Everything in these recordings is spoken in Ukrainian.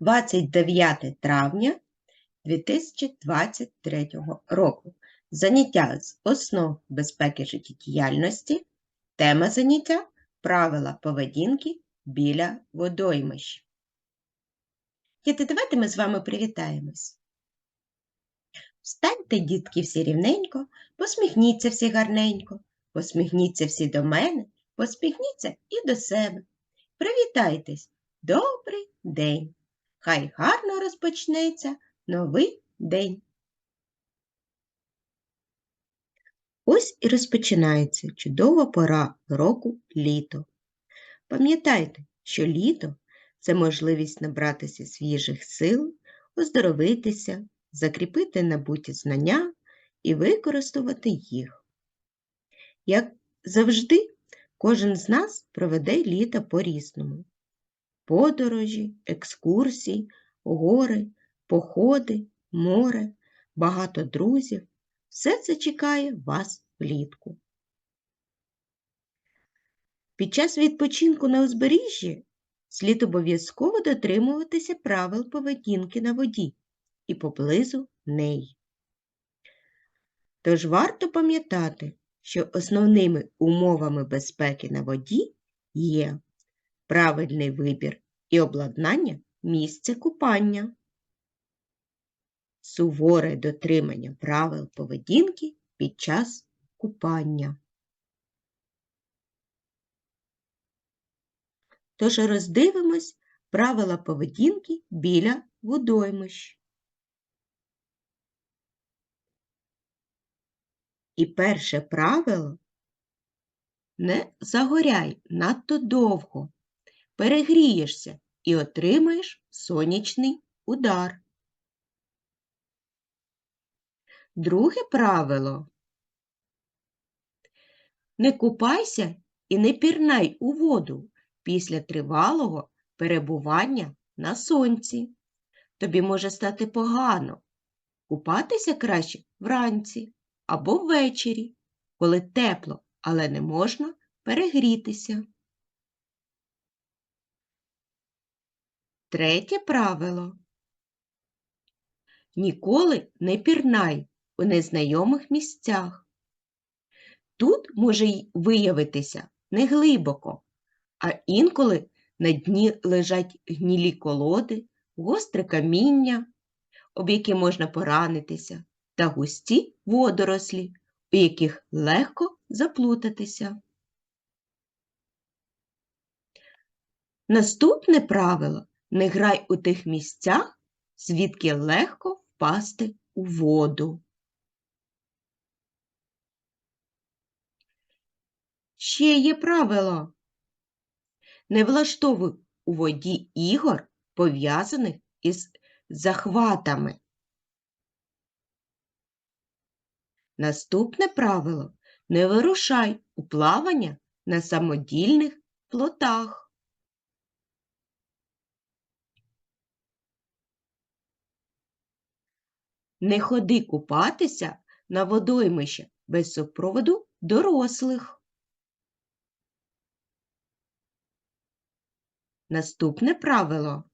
29 травня 2023 року. Заняття з основ безпеки життєдіяльності. Тема заняття правила поведінки біля водоймищ. Діти, давайте ми з вами привітаємось. Встаньте, дітки, всі рівненько, посміхніться всі гарненько, посміхніться всі до мене, посміхніться і до себе. Привітайтесь! Добрий день! Хай гарно розпочнеться новий день. Ось і розпочинається чудова пора року літо. Пам'ятайте, що літо це можливість набратися свіжих сил, оздоровитися, закріпити набуті знання і використовувати їх. Як завжди, кожен з нас проведе літо по-різному. Подорожі, екскурсії, гори, походи, море, багато друзів все це чекає вас влітку. Під час відпочинку на узбережжі слід обов'язково дотримуватися правил поведінки на воді і поблизу неї. Тож варто пам'ятати, що основними умовами безпеки на воді є правильний вибір і обладнання місця купання, суворе дотримання правил поведінки під час купання. Тож роздивимось правила поведінки біля водоймищ. І перше правило не загоряй надто довго, перегрієшся і отримаєш сонячний удар. Друге правило не купайся і не пірнай у воду після тривалого перебування на сонці. Тобі може стати погано. Купатися краще вранці або ввечері, коли тепло, але не можна перегрітися. Третє правило. Ніколи не пірнай у незнайомих місцях. Тут може й виявитися неглибоко, а інколи на дні лежать гнілі колоди, гостре каміння, об які можна поранитися, та густі водорослі, у яких легко заплутатися. Наступне правило не грай у тих місцях, звідки легко впасти у воду. Ще є правило. Не влаштовуй у воді ігор, пов'язаних із захватами. Наступне правило не вирушай у плавання на самодільних плотах. Не ходи купатися на водоймище без супроводу дорослих. Наступне правило.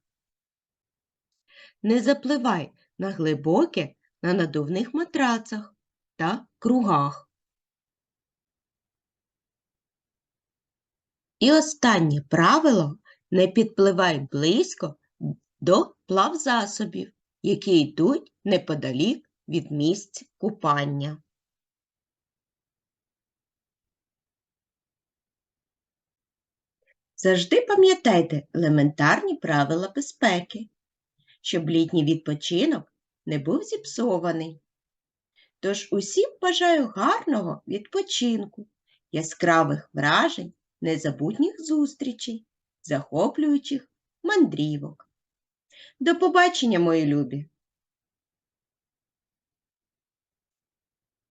Не запливай на глибоке на надувних матрацах та кругах. І останнє правило не підпливай близько до плавзасобів які йдуть неподалік від місць купання. Завжди пам'ятайте елементарні правила безпеки, щоб літній відпочинок не був зіпсований. Тож усім бажаю гарного відпочинку, яскравих вражень, незабутніх зустрічей, захоплюючих мандрівок. До побачення, мої любі!